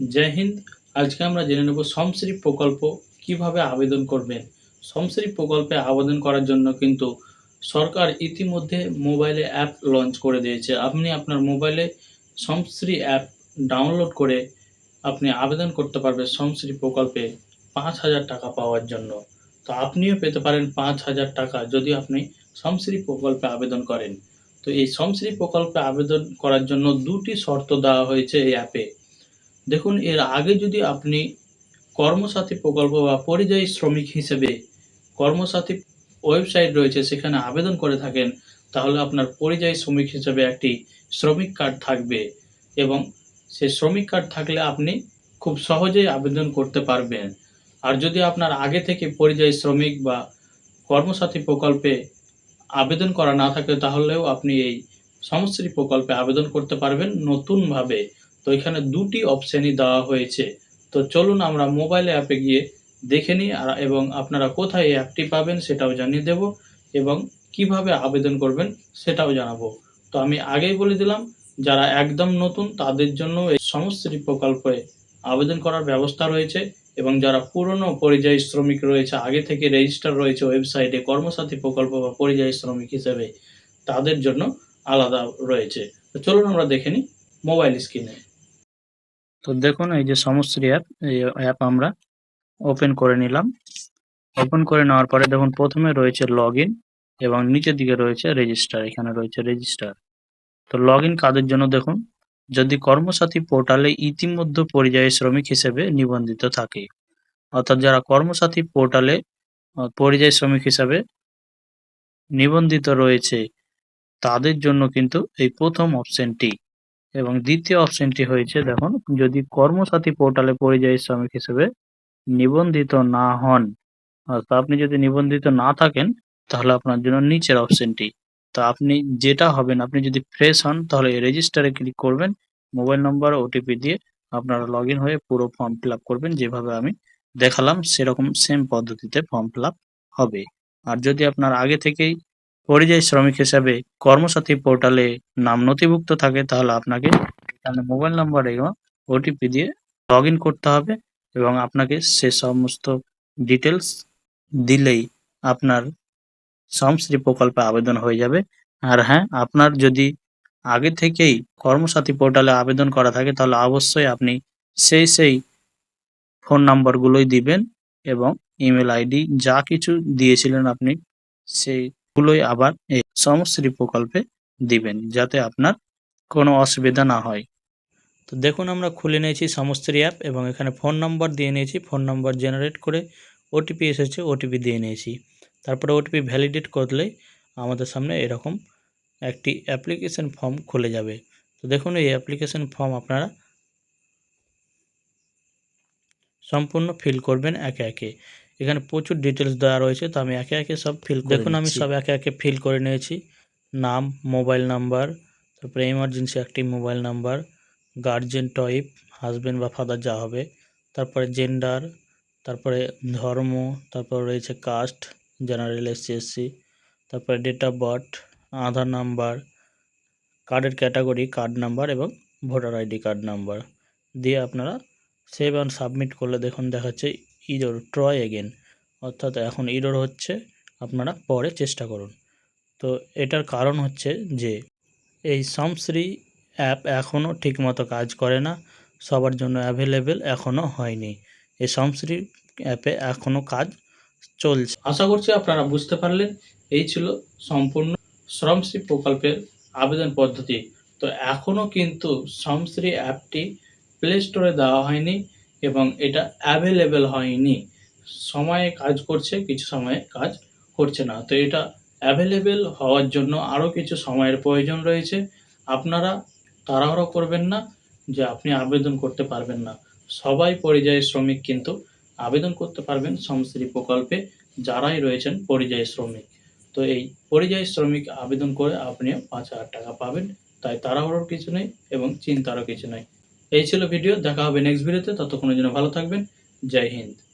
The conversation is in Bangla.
জয় হিন্দ। আজকে আমরা জেনে নেব সমশ্রী প্রকল্প কীভাবে আবেদন করবেন সমশ্রী প্রকল্পে আবেদন করার জন্য কিন্তু সরকার ইতিমধ্যে মোবাইলে অ্যাপ লঞ্চ করে দিয়েছে। আপনি আপনার মোবাইলে সমশ্রী অ্যাপ ডাউনলোড করে আপনি আবেদন করতে পারবেন সমশ্রী প্রকল্পে পাঁচ হাজার টাকা পাওয়ার জন্য। তো আপনিও পেতে পারেন পাঁচ হাজার টাকা যদি আপনি সমশ্রী প্রকল্পে আবেদন করেন। তো এই সমশ্রী প্রকল্পে আবেদন করার জন্য দুটি শর্ত দেওয়া হয়েছে এই অ্যাপে। দেখুন, এর আগে যদি আপনি কর্মসাথী প্রকল্প বা পরিযায়ী শ্রমিক হিসেবে কর্মসাথী ওয়েবসাইট রয়েছে, সেখানে আবেদন করে থাকেন, তাহলে আপনার পরিযায়ী শ্রমিক হিসেবে একটি শ্রমিক কার্ড থাকবে এবং সেই শ্রমিক কার্ড থাকলে আপনি খুব সহজেই আবেদন করতে পারবেন। আর যদি আপনার আগে থেকে পরিযায়ী শ্রমিক বা কর্মসাথী প্রকল্পে আবেদন করা না থাকে, তাহলেও আপনি এই সমশ্রী প্রকল্পে আবেদন করতে পারবেন নতুনভাবে। তো এখানে দুটি অপশানই দেওয়া হয়েছে। তো চলুন আমরা মোবাইল অ্যাপে গিয়ে দেখে নিই এবং আপনারা কোথায় এই অ্যাপটি পাবেন সেটাও জানিয়ে দেব এবং কীভাবে আবেদন করবেন সেটাও জানাব। তো আমি আগেই বলে দিলাম, যারা একদম নতুন তাদের জন্য এই সমশ্রী প্রকল্পে আবেদন করার ব্যবস্থা রয়েছে এবং যারা পুরনো পরিযায়ী শ্রমিক রয়েছে, আগে থেকে রেজিস্টার রয়েছে ওয়েবসাইটে কর্মসাথী প্রকল্প বা পরিযায়ী শ্রমিক হিসেবে, তাদের জন্য আলাদা রয়েছে। তো চলুন আমরা দেখে নিই মোবাইল স্ক্রিনে তো দেখুন, এই যে সমশ্রী অ্যাপ এই অ্যাপ আমরা ওপেন করে নিলাম। ওপেন করে নেওয়ার পরে দেখুন, প্রথমে রয়েছে লগ এবং নিচের দিকে রয়েছে রেজিস্টার এখানে রয়েছে রেজিস্টার তো লগ কাদের জন্য দেখুন, যদি কর্মসাথী পোর্টালে ইতিমধ্যে পরিযায়ী শ্রমিক হিসেবে নিবন্ধিত থাকে, অর্থাৎ যারা কর্মসাথী পোর্টালে পরিযায়ী শ্রমিক হিসাবে নিবন্ধিত রয়েছে, তাদের জন্য কিন্তু এই প্রথম অপশনটি এবং দ্বিতীয় অপশনটি হয়েছে, দেখুন, যদি কর্মসাথী পোর্টালে পরিযায়ী শ্রমিক হিসেবে নিবন্ধিত না হন, অর্থাৎ আপনি যদি নিবন্ধিত না থাকেন, তাহলে আপনার জন্য নিচের অপশনটি তো আপনি যেটা হবেন, আপনি যদি ফ্রেশ হন, তাহলে রেজিস্টারে ক্লিক করবেন মোবাইল নম্বর ওটিপি দিয়ে আপনারা লগ হয়ে পুরো ফর্ম ফিল করবেন, যেভাবে আমি দেখালাম, সেরকম সেম পদ্ধতিতে ফর্ম ফিল হবে। আর যদি আপনার আগে থেকেই পরিযায়ী শ্রমিক হিসাবে কর্মসাথী পোর্টালে নাম নথিভুক্ত থাকে, তাহলে আপনাকে এখানে মোবাইল নাম্বার এবং ওটিপি দিয়ে লগ করতে হবে এবং আপনাকে সে সমস্ত ডিটেলস দিলেই আপনার শ্রমশ্রী প্রকল্পে আবেদন হয়ে যাবে। আর হ্যাঁ আপনার যদি আগে থেকেই কর্মসাথী পোর্টালে আবেদন করা থাকে, তাহলে অবশ্যই আপনি সেই সেই ফোন নাম্বারগুলোই দিবেন এবং ইমেল আইডি যা কিছু দিয়েছিলেন আপনি সেইগুলোই আবার এই শ্রমশ্রী প্রকল্পে দিবেন যাতে আপনার কোনো অসুবিধা না হয়। তো দেখুন আমরা খুলে নিয়েছি সমশ্রী অ্যাপ এবং এখানে ফোন নম্বর দিয়ে নিয়েছি। ফোন নম্বর জেনারেট করে ওটিপি এসেছে ওটিপি দিয়ে নিয়েছি। তারপরে ওটিপি ভ্যালিডেট করলেই আমাদের সামনে এরকম একটি অ্যাপ্লিকেশন ফর্ম খুলে যাবে। তো দেখুন এই অ্যাপ্লিকেশন ফর্ম আপনারা সম্পূর্ণ ফিল করবেন একে একে। এখানে প্রচুর ডিটেলস দেওয়া রয়েছে তো আমি একে একে সব ফিল দেখুন আমি সব একে একে ফিল করে নিয়েছি। নাম মোবাইল নাম্বার তারপরে এমার্জেন্সি একটি mobile number guardian type husband বা ফাদার যা হবে তারপরে জেন্ডার তারপরে ধর্ম তারপর রয়েছে কাস্ট জেনারেল এসসি এসসি তারপরে date of birth Aadhaar number কার্ডের ক্যাটাগরি কার্ড নাম্বার এবং ভোটার আইডি কার্ড নাম্বার দিয়ে আপনারা সেভ অ্যান্ড সাবমিট করলে দেখুন দেখাচ্ছে ইরোর ট্রয় এগেন অর্থাৎ এখন ইরোর হচ্ছে আপনারা পরে চেষ্টা করুন। তো এটার কারণ হচ্ছে যে, এই সমশ্রী অ্যাপ এখনও ঠিকমতো কাজ করে না, সবার জন্য অ্যাভেলেবেল এখনও হয়নি। এই সমশ্রী অ্যাপে এখনও কাজ চলছে। আশা করছি আপনারা বুঝতে পারলেন, এই ছিল সম্পূর্ণ শ্রমশ্রী প্রকল্পের আবেদন পদ্ধতি। তো এখনও কিন্তু শ্রমশ্রী অ্যাপটি প্লে স্টোরে দেওয়া হয়নি। এবং এটা অ্যাভেলেবেল হয়নি। সময়ে কাজ করছে, কিছু সময়ে কাজ করছে না। তো এটা অ্যাভেলেবেল হওয়ার জন্য আরও কিছু সময়ের প্রয়োজন রয়েছে। আপনারা তাড়াহুড়ো করবেন না যে আপনি আবেদন করতে পারবেন না। সবাই পরিযায়ী শ্রমিক কিন্তু আবেদন করতে পারবেন শ্রমশ্রী প্রকল্পে, যারাই রয়েছেন পরিযায়ী শ্রমিক। তো এই পরিযায়ী শ্রমিক আবেদন করে আপনিও পাঁচ হাজার টাকা পাবেন। তাই তাড়াহুড়োর কিছু নেই এবং চিন্তারও কিছু নেই। এই ছিল ভিডিও দেখা হবে নেক্সট ভিডিওতে ততক্ষণের জন্য ভালো থাকবেন জয় হিন্দ।